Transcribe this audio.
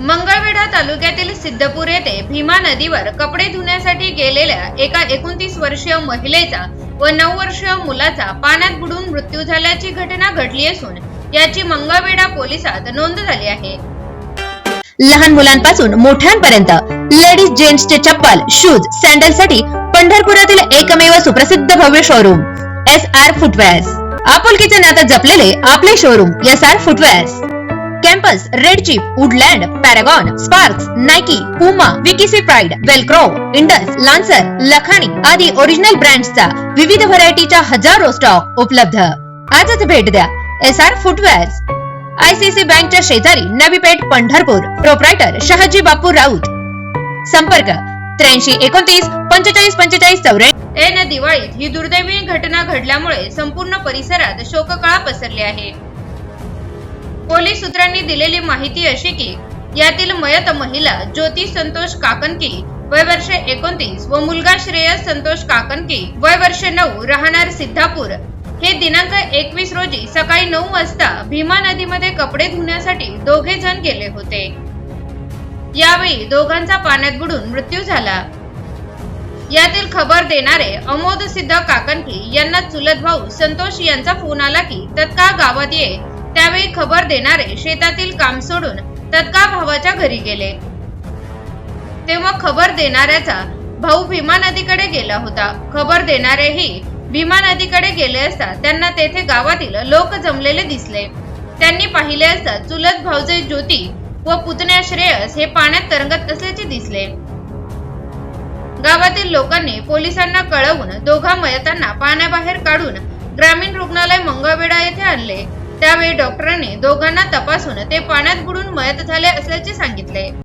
मंगळवेढा तालुक्यातील सिद्धपूर येथे भीमा नदीवर कपडे धुण्यासाठी गेलेल्या एका एकोणतीस वर्षीय महिलेचा व नऊ वर्षीय मुलाचा पाण्यात बुडून मृत्यू झाल्याची घटना घडली असून याची मंगळवेढा पोलिसात नोंद झाली आहे. लहान मुलांपासून मोठ्यांपर्यंत लेडीज जेंट्सचे चप्पल शूज सँडलसाठी पंढरपुरातील एकमेव सुप्रसिद्ध भव्य शोरूम एस आर फुटवेअर्स आपुलकीचे नातं जपलेले आपले showroom S R footwears Campus Red Chief Woodland Paragon Sparks Nike Puma VKC Pride Velcro Indus Lancer Lakhani आदी ओरिजिनल ब्रँड्सचा विविध व्हरायटीच्या हजारो स्टॉक उपलब्ध. आजच भेट द्या. एस आर फुटवेअर्स आयसीसी बँकच्या शेजारी नवी पेठ पंढरपूर. प्रोप्रायटर शहाजी बापू राऊत. संपर्क त्र्याऐंशी एकोणतीस पंचेचाळीस पंचेचाळीस चौऱ्याऐंशी. दिवाळीत ही दुर्दैवी घटना घडल्यामुळे संपूर्ण परिसरात शोककळा पसरली आहे. पोलीस सूत्रांनी दिलेली माहिती अशी की यातील मयत महिला ज्योती संतोष काकनकी वय वर्ष एकोणतीस व मुलगा श्रेयस संतोष काकनकी वय वर्ष नऊ राहणार सिद्धापूर. हे दिनांक एकवीस रोजी सकाळी नऊ वाजता भीमा नदीमध्ये कपडे धुण्यासाठी दोघे जण गेले होते. यावेळी दोघांचा पाण्यात बुडून मृत्यू झाला. यातील खबर देणारे अमोद सिद्ध काकणकी यांना चुलत भाऊ संतोष यांचा फोन आला की तत्काळ गावात ये. त्यावेळी खबर देणारे शेतातील काम सोडून तत्काळ भावाच्या घरी गेले. तेव्हा खबर देणाऱ्याचा भाऊ भीमा नदीकडे गेला होता. खबर देणारेही भीमा नदीकडे गेले असता त्यांना तेथे गावातील लोक जमलेले दिसले. त्यांनी पाहिले असता चुलत भाऊजे ज्योती व पुतण्या श्रेयस हे पाण्यात तरंगत असल्याचे दिसले. गावातील लोकांनी पोलिसांना कळवून दोघा मयतांना पाण्याबाहेर काढून ग्रामीण रुग्णालय मंगळवेढा येथे आणले. त्यावेळी डॉक्टरांनी दोघांना तपासून ते पाण्यात बुडून मयत झाले असल्याचे सांगितले.